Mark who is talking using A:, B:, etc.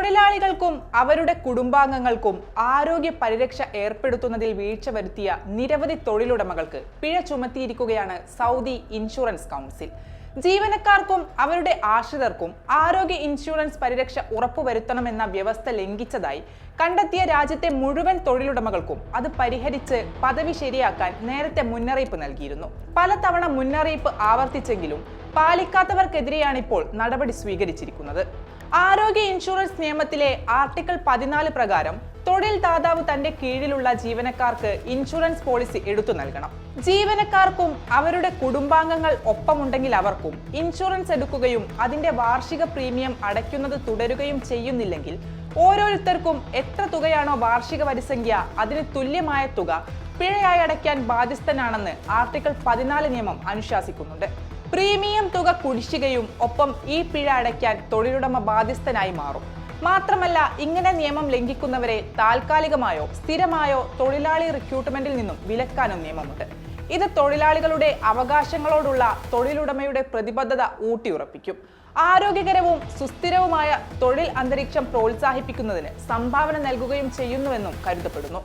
A: തൊഴിലാളികൾക്കും അവരുടെ കുടുംബാംഗങ്ങൾക്കും ആരോഗ്യ പരിരക്ഷ ഏർപ്പെടുത്തുന്നതിൽ വീഴ്ച വരുത്തിയ നിരവധി തൊഴിലുടമകൾക്ക് പിഴ ചുമത്തിയിരിക്കുകയാണ് സൗദി ഇൻഷുറൻസ് കൗൺസിൽ. ജീവനക്കാർക്കും അവരുടെ ആശ്രിതർക്കും ആരോഗ്യ ഇൻഷുറൻസ് പരിരക്ഷ ഉറപ്പുവരുത്തണമെന്ന വ്യവസ്ഥ ലംഘിച്ചതായി കണ്ടെത്തിയ രാജ്യത്തെ മുഴുവൻ തൊഴിലുടമകൾക്കും അത് പരിഹരിച്ച് പദവി ശരിയാക്കാൻ നേരത്തെ മുന്നറിയിപ്പ് നൽകിയിരുന്നു. പലതവണ മുന്നറിയിപ്പ് ആവർത്തിച്ചെങ്കിലും പാലിക്കാത്തവർക്കെതിരെയാണ് ഇപ്പോൾ നടപടി സ്വീകരിച്ചിരിക്കുന്നത്. ആരോഗ്യ ഇൻഷുറൻസ് നിയമത്തിലെ ആർട്ടിക്കിൾ പതിനാല് പ്രകാരം തൊഴിൽ ദാതാവ് തന്റെ കീഴിലുള്ള ജീവനക്കാർക്ക് ഇൻഷുറൻസ് പോളിസി എടുത്തു നൽകണം. ജീവനക്കാർക്കും അവരുടെ കുടുംബാംഗങ്ങൾ ഒപ്പമുണ്ടെങ്കിൽ അവർക്കും ഇൻഷുറൻസ് എടുക്കുകയും അതിന്റെ വാർഷിക പ്രീമിയം അടയ്ക്കുന്നത് തുടരുകയും ചെയ്യുന്നില്ലെങ്കിൽ ഓരോരുത്തർക്കും എത്ര തുകയാണോ വാർഷിക വരിസംഖ്യ അതിന് തുല്യമായ തുക പിഴയായി അടയ്ക്കാൻ ബാധ്യസ്ഥനാണെന്ന് ആർട്ടിക്കിൾ പതിനാല് നിയമം അനുശാസിക്കുന്നുണ്ട്. പ്രീമിയം തുക കുടിശ്ശികയും ഒപ്പം ഈ പിഴ അടയ്ക്കാൻ തൊഴിലുടമ ബാധ്യസ്ഥനായി മാറും. മാത്രമല്ല ഇങ്ങനെ നിയമം ലംഘിക്കുന്നവരെ താൽക്കാലികമായോ സ്ഥിരമായോ തൊഴിലാളി റിക്രൂട്ട്മെന്റിൽ നിന്നും വിലക്കാനും നിയമമുണ്ട്. ഇത് തൊഴിലാളികളുടെ അവകാശങ്ങളോടുള്ള തൊഴിലുടമയുടെ പ്രതിബദ്ധത ഊട്ടിയുറപ്പിക്കും. ആരോഗ്യകരവും സുസ്ഥിരവുമായ തൊഴിൽ അന്തരീക്ഷം പ്രോത്സാഹിപ്പിക്കുന്നതിന് സംഭാവന നൽകുകയും ചെയ്യുന്നുവെന്നും കരുതപ്പെടുന്നു.